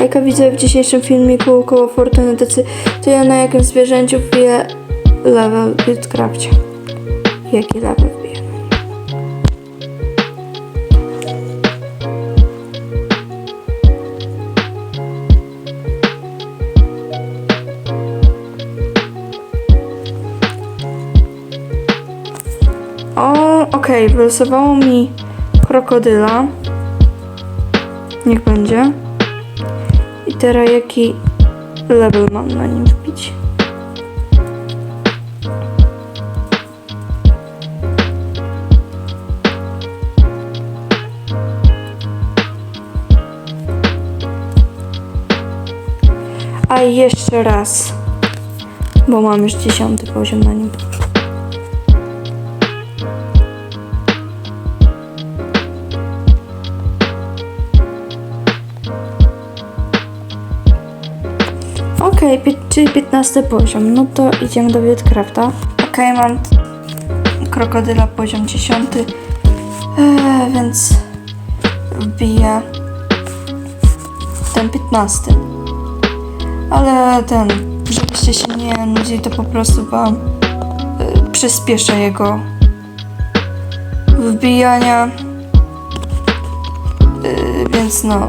Jaka widzę w dzisiejszym filmiku koło Fortuny Decy, to ja na jakim zwierzęciu wbiję level w Buildcrafcie. Jaki level wbiję? O, okej, wylosowało mi krokodyla. Niech będzie. I teraz jaki level mam na nim wbić? A jeszcze raz, bo mam już dziesiąty poziom na nim. Okej, pi- czyli 15 poziom. No to idziemy do Wildcrafta. Okej, mam t- krokodyla poziom 10. Eee, więc wbiję ten 15. Ale ten, żebyście się nie nudzili, to po prostu wam y, przyspieszę jego wbijania. Y, więc no,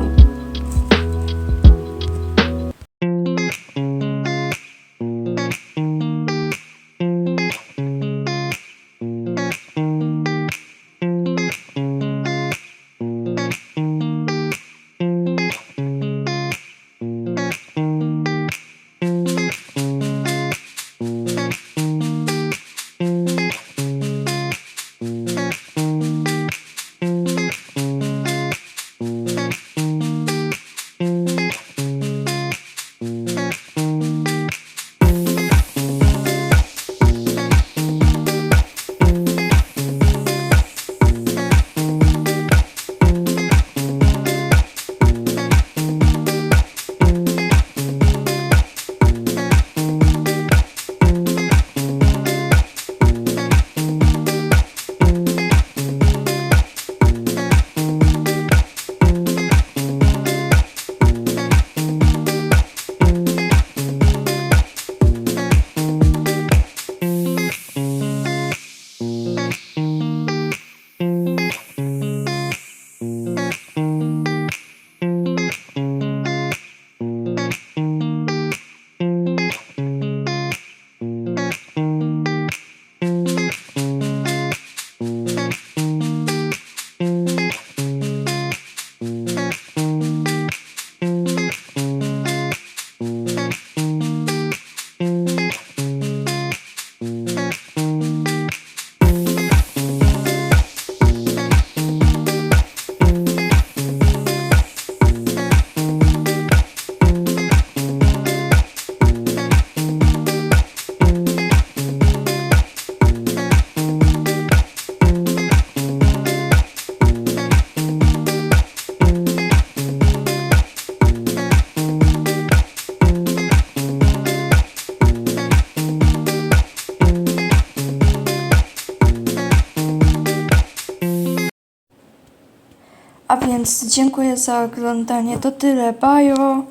więc dziękuję za oglądanie. To tyle. Bajo!